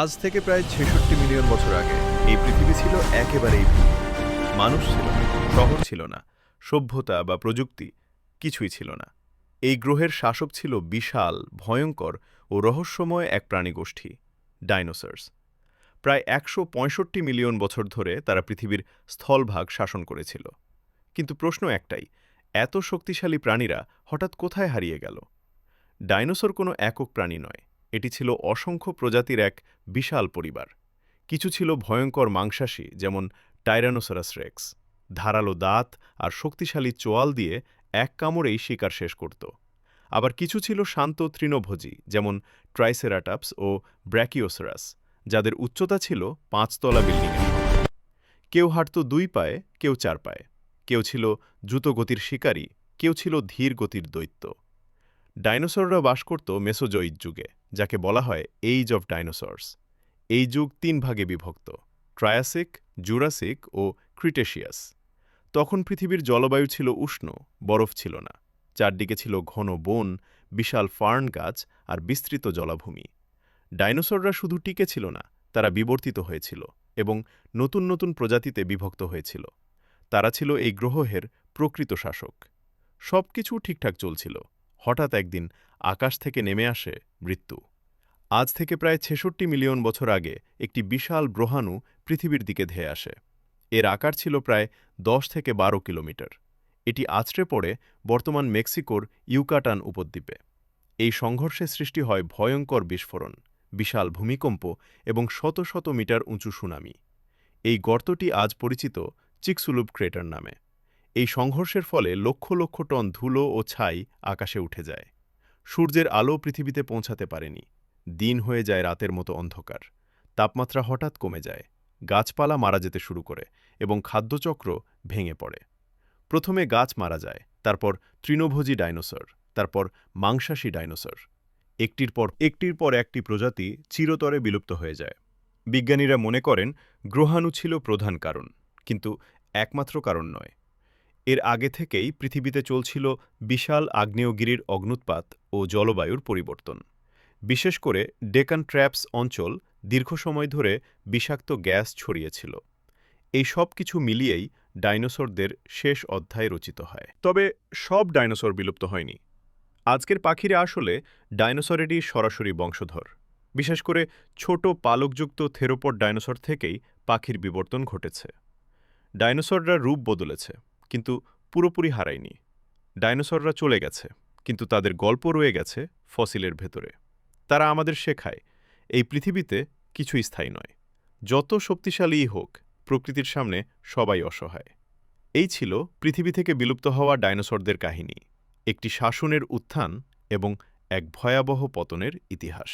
আজ থেকে প্রায় ছেষট্টি মিলিয়ন বছর আগে, এই পৃথিবী ছিল একেবারেই মানুষ ছিল শহর ছিল না, সভ্যতা বা প্রযুক্তি কিছুই ছিল না। এই গ্রহের শাসক ছিল বিশাল, ভয়ঙ্কর ও রহস্যময় এক প্রাণীগোষ্ঠী, ডাইনোসর্স। প্রায় একশো পঁয়ষট্টি মিলিয়ন বছর ধরে তারা পৃথিবীর স্থলভাগ শাসন করেছিল। কিন্তু প্রশ্ন একটাই, এত শক্তিশালী প্রাণীরা হঠাৎ কোথায় হারিয়ে গেল? ডাইনোসর কোনো একক প্রাণী নয়। এটি ছিল অসংখ্য প্রজাতির এক বিশাল পরিবার। কিছু ছিল ভয়ঙ্কর মাংসাশী, যেমন টাইরানোসরাস রেক্স ধারালো দাঁত আর শক্তিশালী চোয়াল দিয়ে এক কামড়েই শিকার শেষ করত। আবার কিছু ছিল শান্ত তৃণভোজী, যেমন ট্রাইসেরাটাপস ও ব্র্যাকিওসরাস যাদের উচ্চতা ছিল পাঁচতলা বিল্ডিংয়ের। কেউ হাঁটত দুই পায়ে, কেউ চার পায়ে। কেউ ছিল দ্রুতগতির শিকারী, কেউ ছিল ধীর গতির দৈত্য। ডাইনোসররা বাস করত মেসোজয়িক যুগে, যাকে বলা হয় এইজ অফ ডাইনোসরস এই যুগ তিন ভাগে বিভক্ত ট্রায়াসিক জুরাসিক ও ক্রিটেশিয়াস তখন পৃথিবীর জলবায়ু ছিল উষ্ণ, বরফ ছিল না। চারদিকে ছিল ঘন বন, বিশাল ফার্ন গাছ আর বিস্তৃত জলাভূমি। ডাইনোসররা শুধু টিকে ছিল না, তারা বিবর্তিত হয়েছিল এবং নতুন নতুন প্রজাতিতে বিভক্ত হয়েছিল। তারা ছিল এই গ্রহের প্রকৃত শাসক। সব কিছু ঠিকঠাক চলছিল। হঠাৎ একদিন আকাশ থেকে নেমে আসে মৃত্যু। আজ থেকে প্রায় ছেষট্টি মিলিয়ন বছর আগে একটি বিশাল গ্রহাণু পৃথিবীর দিকে ধেয়ে আসে। এর আকার ছিল প্রায় দশ থেকে বারো কিলোমিটার। এটি আছড়ে পড়ে বর্তমান মেক্সিকোর ইউকাটান উপদ্বীপে। এই সংঘর্ষে সৃষ্টি হয় ভয়ঙ্কর বিস্ফোরণ, বিশাল ভূমিকম্প এবং শত শত মিটার উঁচু সুনামি। এই গর্তটি আজ পরিচিত চিকসুলুব ক্রেটার নামে। এই সংঘর্ষের ফলে লক্ষ লক্ষ টন ধুলো ও ছাই আকাশে উঠে যায়। সূর্যের আলো পৃথিবীতে পৌঁছাতে পারেনি। দিন হয়ে যায় রাতের মতো অন্ধকার। তাপমাত্রা হঠাৎ কমে যায়। গাছপালা মারা যেতে শুরু করে এবং খাদ্যচক্র ভেঙে পড়ে। প্রথমে গাছ মারা যায়, তারপর তৃণভোজী ডাইনোসর, তারপর মাংসাশী ডাইনোসর। একটির পর একটির পর একটি প্রজাতি চিরতরে বিলুপ্ত হয়ে যায়। বিজ্ঞানীরা মনে করেন, গ্রহাণু ছিল প্রধান কারণ, কিন্তু একমাত্র কারণ নয়। এর আগে থেকেই পৃথিবীতে চলছিল বিশাল আগ্নেয়গিরির অগ্নুৎপাত ও জলবায়ুর পরিবর্তন। বিশেষ করে ডেকান ট্র্যাপস অঞ্চল দীর্ঘ সময় ধরে বিষাক্ত গ্যাস ছড়িয়েছিল। এই সব কিছু মিলিয়েই ডাইনোসরদের শেষ অধ্যায় রচিত হয়। তবে সব ডাইনোসর বিলুপ্ত হয়নি। আজকের পাখিরা আসলে ডাইনোসরেরই সরাসরি বংশধর। বিশেষ করে ছোট পালকযুক্ত থেরোপড ডাইনোসর থেকেই পাখির বিবর্তন ঘটেছে। ডাইনোসররা রূপ বদলেছে। কিন্তু পুরোপুরি হারায়নি। ডাইনোসররা চলে গেছে, কিন্তু তাদের গল্প রয়ে গেছে ফসিলের ভেতরে। তারা আমাদের শেখায়, এই পৃথিবীতে কিছুই স্থায়ী নয়। যত শক্তিশালীই হোক, প্রকৃতির সামনে সবাই অসহায়। এই ছিল পৃথিবী থেকে বিলুপ্ত হওয়া ডাইনোসরদের কাহিনী, একটি শাসনের উত্থান এবং এক ভয়াবহ পতনের ইতিহাস।